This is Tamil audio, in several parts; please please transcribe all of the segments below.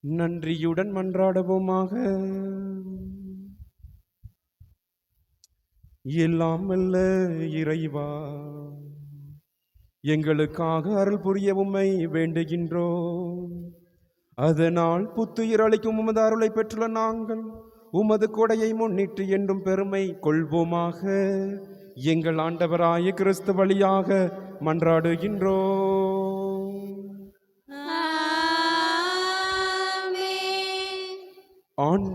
நன்றியுடன் மன்றாடுவோமாக. எல்லாம் இறைவா எங்களுக்காக அருள் புரிய உம்மை வேண்டுகின்றோம். அதனால் புத்துயிர் அளிக்கும் உமது அருளை பெற்றுள்ள நாங்கள் உமது கொடையை முன்னிட்டு என்றும் பெருமை கொள்வோமாக. எங்கள் ஆண்டவராய கிறிஸ்து வழியாக மன்றாடுகின்றோம்.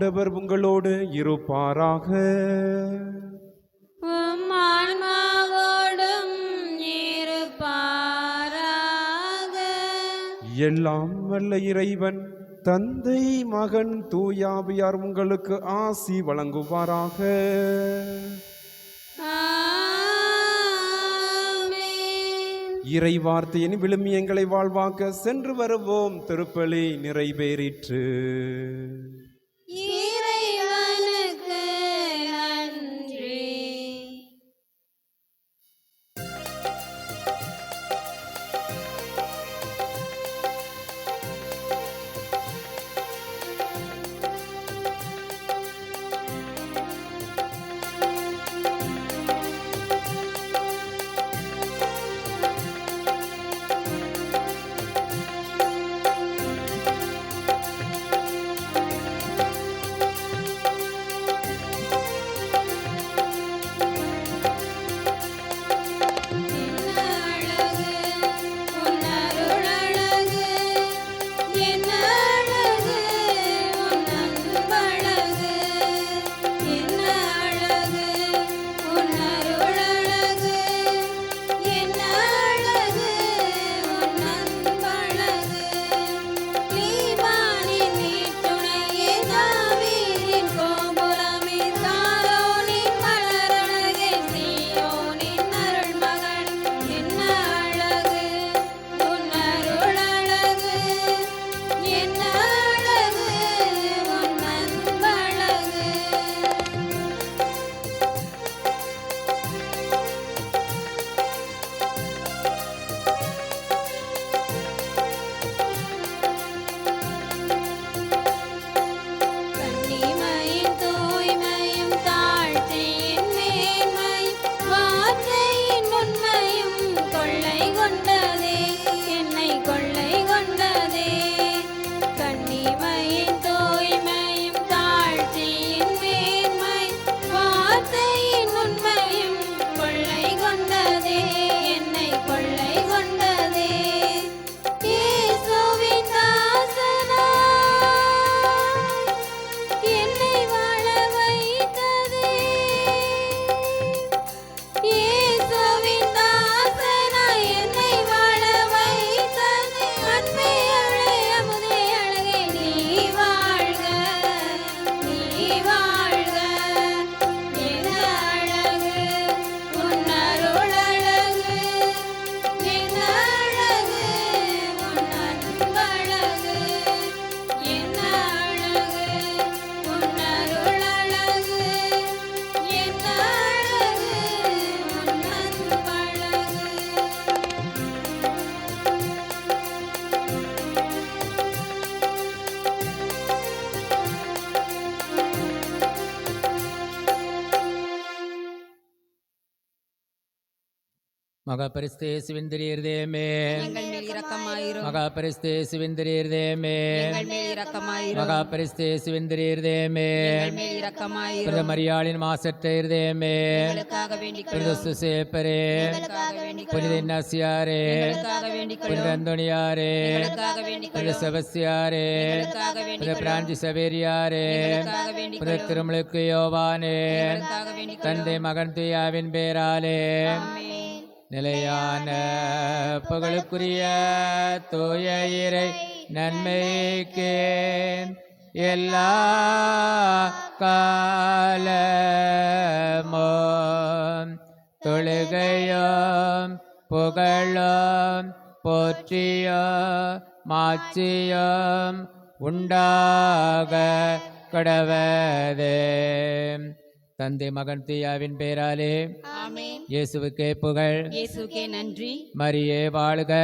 ஆண்டவர் உங்களோடு இருப்பாராக. எல்லாம் வல்ல இறைவன் தந்தை மகன் தூயாவியார் உங்களுக்கு ஆசி வழங்குவாராக. இறை வார்த்தையின் விழுமியங்களை வாழ்வாக்க சென்று வருவோம் திருப்பலி நிறைவேறிற்று எங்கள் மேல் இரக்கமாயிரும். பிரத மரியாளின் மாசற்ற இருதேமே எங்களுக்காக வேண்டிக் புனித வேண்டிக் புனித அந்தோணியாரே. புனித செபஸ்தியாரே. புனித பிரான்சி சவேரியாரே புனித திருமலுக்கு யோவானே. தந்தை மகன் துயாவின் பேராலே. நிலையான புகழுக்குரிய தூய இறை நன்மைக்கு எல்லா காலமோ தொழுகையோம் புகழோம் போற்றியோ மாச்சியோம் உண்டாக கடவதே. தந்தை மகன் தீயாவின் பேராலே ஆமென். இயேசுவுக்கே புகழ். இயேசுக்கே நன்றி. மரியே வாழ்க.